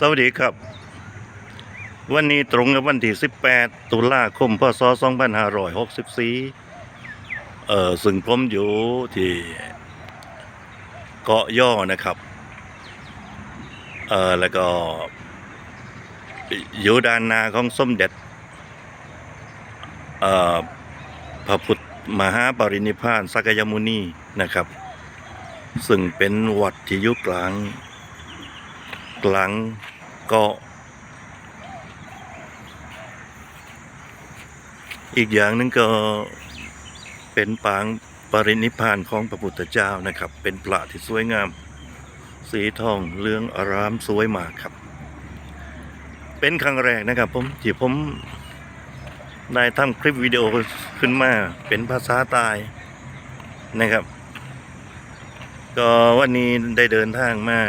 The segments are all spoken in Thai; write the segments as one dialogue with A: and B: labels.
A: สวัสดีครับ วันนี้ตรงกับวันที่ 18 ตุลาคม พศ 2564 เอ่อซึ่งผมอยู่ที่เกาะย่อนะครับ เอ่อ แล้วก็ อยู่ด้านนาของสมเด็จ เอ่อ พระพุทธมหาปรินิพพานสักยมุนีนะครับ ซึ่งเป็นวัดที่อยู่กลาง กลางเกาะ อีกอย่างหนึงก็เป็นปางปรินิพานของพระพุทธเจ้านะครับ เป็นปลาที่สวยงาม สีทองเหลืองอารามสวยมากครับ เป็นครั้งแรกนะครับผมที่ผมได้ทำคลิปวิดีโอขึ้นมาเป็นภาษาใตายนะครับ ก็วันนี้ได้เดินทางมา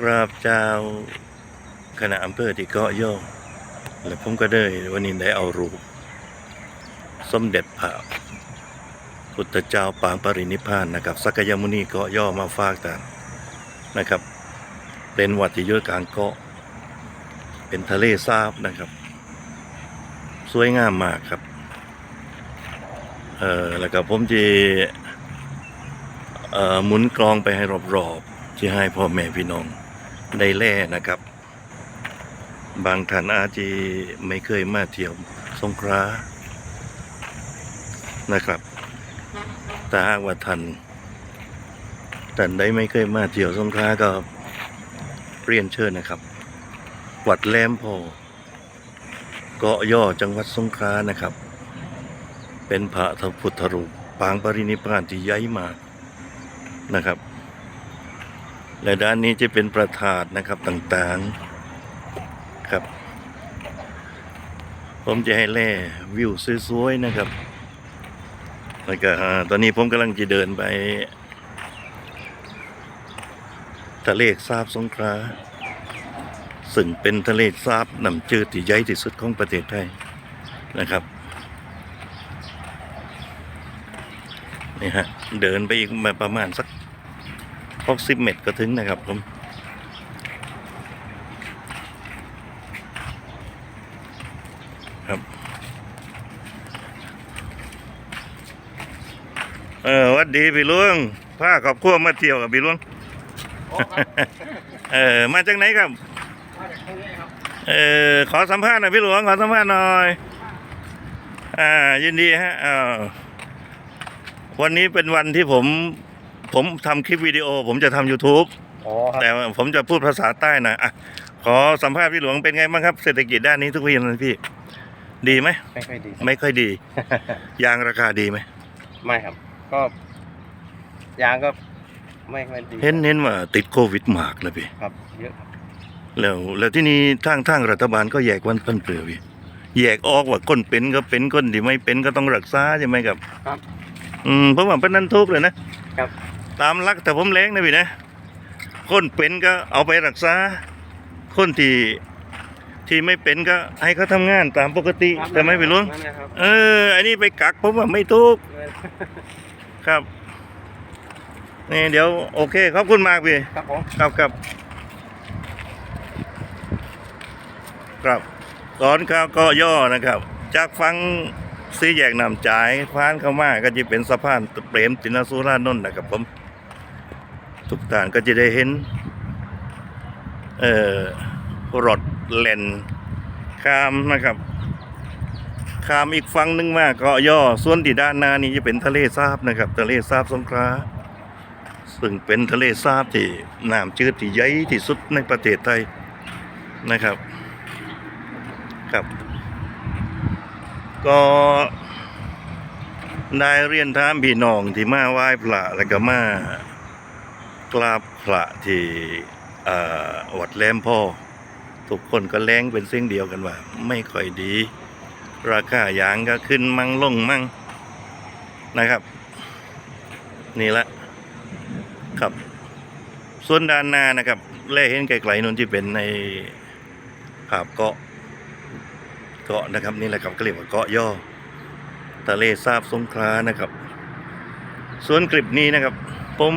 A: กราบเจ้าคณะอำเภอที่เกาะย่อและผมก็ได้วันนี้ได้เอารูป สมเด็จพระพุทธเจ้าปางปรินิพานนะครับสักยมุนีเกาะย่อมาฝากกันนะครับ เป็นวัดที่อยุ่กลางเกาะ เป็นทะเลสาบนะครับ สวยงามมากครับเออแล้วก็ผมจะเอ่อหมุนกลองไปให้รอบๆที่ให้พ่อแม่พี่น้อง ได้แล่นะครับ บางท่านอาจจะไม่เคยมาเที่ยวสงขลานะครับแต่หากว่าท่านท่านใดไม่เคยมาเที่ยวสงขลาก็เรียนเชิญนะครับ วัดแหลมโพธิ์เกาะย่อจังหวัดสงขลานะครับ เป็นพระพุทธรูปปางปรินิพพานที่ใหญ่มากนะครับ และด้านนี้จะเป็นประธานนะครับต่างๆครับ ผมจะให้แล่วิวสวยๆนะครับแล้วก็ตอนนี้ผมกำลังจะเดินไปทะเลสาบสงขลาซึ่งเป็นทะเลสาบน้ำจืดที่ใหญ่ที่สุดของประเทศไทยนะครับนี่ฮะเดินไปอีกมาประมาณสัก หกสิบเมตรก็ถึงนะครับผมครับเออหวัดดีพี่หลุงพาครอบครัวมาเที่ยวกับพี่หลุงเออมาจากไหนครับเออขอสัมภาษณ์หน่อยพี่หลวงขอสัมภาษณ์หน่อยอ่ายินดีฮะอ่าวันนี้เป็นวันที่ผม ผมทำคลิปวิดีโอ ผมจะทำ YouTube
B: อ๋อครับ
A: แต่ว่าผมจะพูดภาษาใต้หนะอะขอสัมภาษณ์พี่หลวงเป็นไงบ้างครับเศรษฐกิจด้านนี้ทุกวีนะพี่ ดีไหม
B: ไม่ค่อยดี
A: ไม่ค่อยดี ยางราคาดีไหม
B: ไม่ครับ ก็ยางก็ไม่ค่อยดี
A: เห็นเห็นว่าติดโควิดมากนะพี่
B: ครับเยอะครับ
A: แล้วแล้วที่นี่ทางทางรัฐบาลก็แยกวันพันเปลือพี่แยกออกว่าคนเป็นก็เป็นคนที่ไม่เป็นก็ต้องรักษาใช่ไหมครับ
B: ครับ
A: อืมเพราะว่าเป็นนั้นทุกข์เลยนะครับ ตามหลักแต่ผมแรงนะพี่นะคนเป็นก็เอาไปรักษา คนที่ที่ไม่เป็นก็ให้เขาทำงานตามปกติแต่ไม่ไปลุง
B: นั่นแหละครับ
A: เออ อันนี้ไปกักผมว่าไม่ถูกครับนี่เดี๋ยวโอเคขอบคุณมากพี่
B: ครับผม
A: ครับครับครับตอนข้าวก็ย่อนะครับ จากฟังซีแยกนำจ่ายพานเข้ามาก็จะเป็นสะพานเปรมตินสุรานนท์นะครับผม ทุกท่านก็จะได้เห็น เอ่อรถเลนข้ามนะครับข้ามอีกฝั่งหนึงมาเกาะย่อส่วนที่ด้านหน้านี้จะเป็นทะเลสาบนะครับ ทะเลสาบสงขลาซึ่งเป็นทะเลสาบที่น้ำจืดที่ใหญ่ที่สุดในประเทศไทยนะครับครับ ก็ได้เรียนถามพี่น้องที่มาไหว้พระแล้วก็มา กราบพระที่วัดแหลมพ่อ ทุกคนก็แล้งเป็นเส้นเดียวกันว่า ไม่ค่อยดี ราคายางก็ขึ้นมั่งลงมั่งนะครับ นี่ละครับ ส่วนด้านหน้านะครับแลเห็นไกลๆนู่นที่เป็นในภาพเกาะเกาะนะครับ นี่แหละครับก็เรียกว่าเกาะย่อทะเลสาบสงขลานะครับ ส่วนคลิปนี้นะครับผม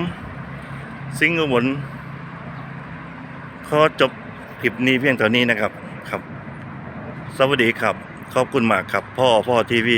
A: สิงห์อุบลขอจบคลิปนี้เพียงเท่านี้นะครับครับ สวัสดีครับ ขอบคุณมากครับ พ่อพ่อทีวี